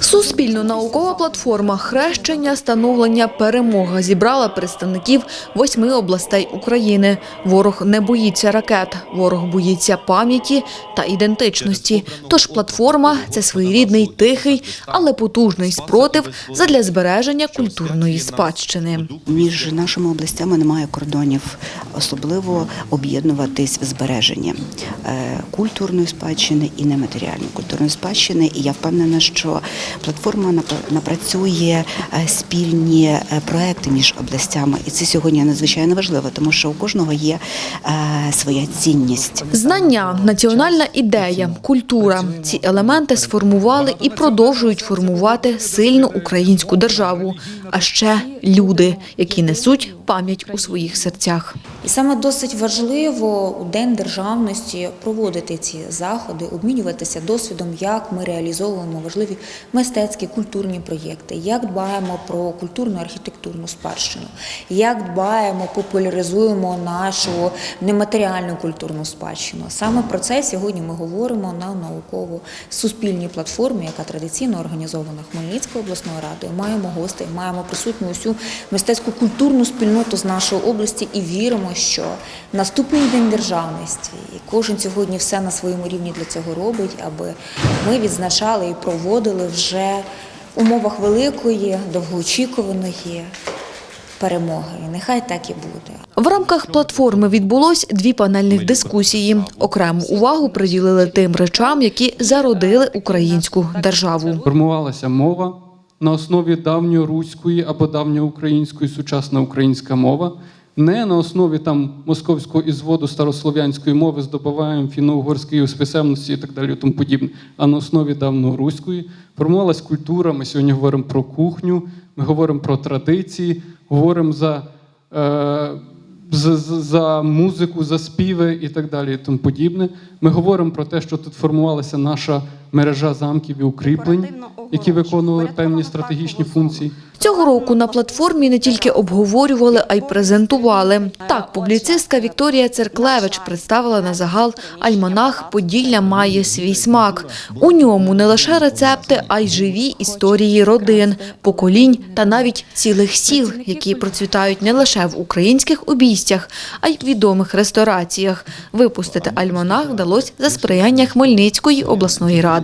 Суспільно-наукова платформа Хрещення, становлення, перемога зібрала представників восьми областей України. Ворог не боїться ракет, ворог боїться пам'яті та ідентичності. Тож платформа це своєрідний тихий, але потужний спротив задля збереження культурної спадщини. Між нашими областями немає кордонів, особливо об'єднуватись в збереженні е, культурної спадщини і нематеріальної культурної спадщини. І я впевнена, що платформа нап- напрацює е, спільні е, проекти між областями, і це сьогодні надзвичайно важливо, тому що у кожного є е, своя цінність. Знання, національна ідея, культура ці елементи сформували і продовжують формувати сильну українську державу. А ще люди, які несуть пам'ять у своїх серцях. І саме досить важливо у День державності проводити ці заходи, обмінюватися досвідом, як ми реалізовуємо важливі мистецькі культурні проєкти, як дбаємо про культурну архітектурну спадщину, як дбаємо, популяризуємо нашу нематеріальну культурну спадщину. Саме про це сьогодні ми говоримо на науково-суспільній платформі, яка традиційно організована Хмельницькою обласною радою. Маємо гостей, маємо присутню усю мистецьку культурну спільноту з нашої області і віримо, що наступний день державності, і кожен сьогодні все на своєму рівні для цього робить, аби ми відзначали і проводили вже в умовах великої, довгоочікуваної перемоги. Нехай так і буде. В рамках платформи відбулось дві панельних дискусії. Окрему увагу приділили тим речам, які зародили українську державу. Формувалася мова на основі давньоруської або давньоукраїнської сучасна українська мова, не на основі там московського ізводу старослов'янської мови здобуваємо фіно-угорської писемності і так далі, тому подібне, а на основі давньоруської формувалась культура. Ми сьогодні говоримо про кухню, ми говоримо про традиції, говоримо за. Е, за, за музику, за співи і так далі, і тому подібне. Ми говоримо про те, що тут формувалася наша мережа замків і укріплень, які виконували певні стратегічні функції. Цього року на платформі не тільки обговорювали, а й презентували. Так, публіцистка Вікторія Церклевич представила на загал альманах Поділля має свій смак. У ньому не лише рецепти, а й живі історії родин, поколінь та навіть цілих сіл, які процвітають не лише в українських обійстях, а й в відомих рестораціях. Випустити альманах вдалося за сприяння Хмельницької обласної ради.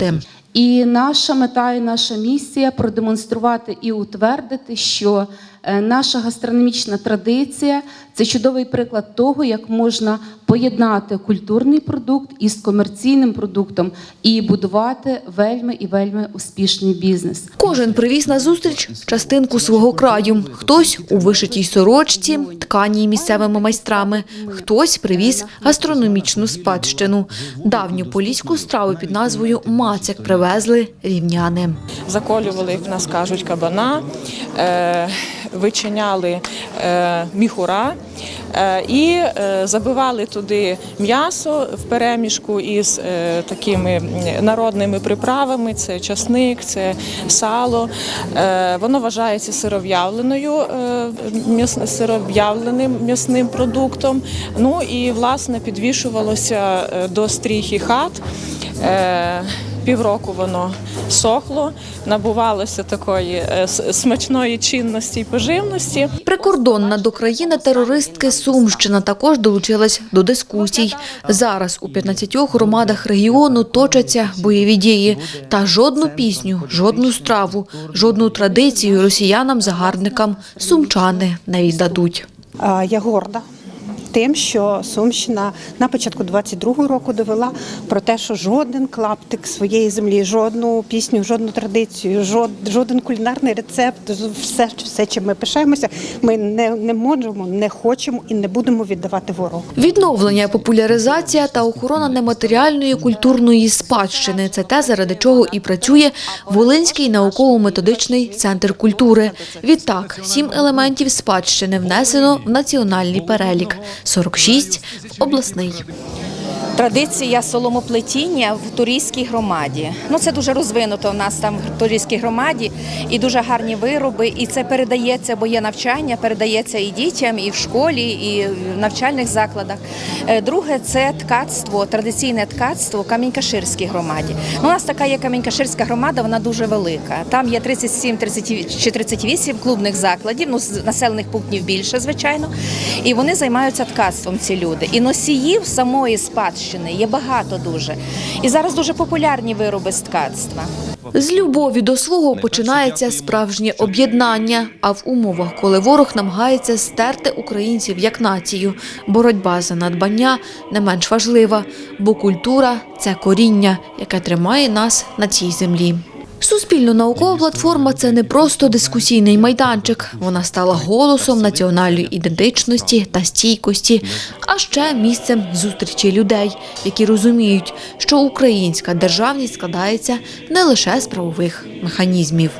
І наша мета і наша місія продемонструвати і утвердити, що наша гастрономічна традиція це чудовий приклад того, як можна поєднати культурний продукт із комерційним продуктом і будувати вельми і вельми успішний бізнес. Кожен привіз на зустріч частинку свого краю. Хтось у вишитій сорочці, тканій місцевими майстрами, хтось привіз гастрономічну спадщину. Давню поліську страву під назвою Мацяк привезли рівняни. заколювали, як в нас кажуть, кабана, е, вичиняли е, міхура е, і е, забивали туди м'ясо в перемішку із такими народними приправами: це часник, це сало. Воно вважається сиров'явленою, сиров'явленим м'ясним продуктом. Ну і власне підвішувалося до стріхи хат. Півроку воно сохло, набувалося такої е, смачної чинності і поживності. Прикордонна до країни терористки Сумщина також долучилась до дискусій. Зараз у 15 громадах регіону точаться бойові дії. Та жодну пісню, жодну страву, жодну традицію росіянам-загарбникам сумчани не віддадуть. Я горда тим, що Сумщина на початку 22-го року довела про те, що жоден клаптик своєї землі, жодну пісню, жодну традицію, жод, жоден кулінарний рецепт, все, все, чим ми пишаємося, ми не, не можемо, не хочемо і не будемо віддавати ворогу. Відновлення, популяризація та охорона нематеріальної культурної спадщини – це те, заради чого і працює Волинський науково-методичний центр культури. Відтак, сім елементів спадщини внесено в національний перелік, 46 – в обласний. Традиція соломоплетіння в турійській громаді. Ну це дуже розвинуто в нас там в турійській громаді, і дуже гарні вироби. І це передається, бо є навчання, передається і дітям, і в школі, і в навчальних закладах. Е, Друге це ткацтво, традиційне ткацтво в Камінь-Каширській громаді. Ну, у нас така є Камінь-Каширська громада, вона дуже велика. Там є 37 30 чи 38 клубних закладів, ну населених пунктів більше, звичайно. І вони займаються ткацтвом. Ці люди. І носіїв самої спадщини є багато дуже. І зараз дуже популярні вироби з ткацтва. З любові до свого починається справжнє об'єднання. А в умовах, коли ворог намагається стерти українців як націю, боротьба за надбання не менш важлива, бо культура це коріння, яке тримає нас на цій землі. Суспільно-наукова платформа це не просто дискусійний майданчик. Вона стала голосом національної ідентичності та стійкості, а ще місцем зустрічі людей, які розуміють, що українська державність складається не лише з правових механізмів.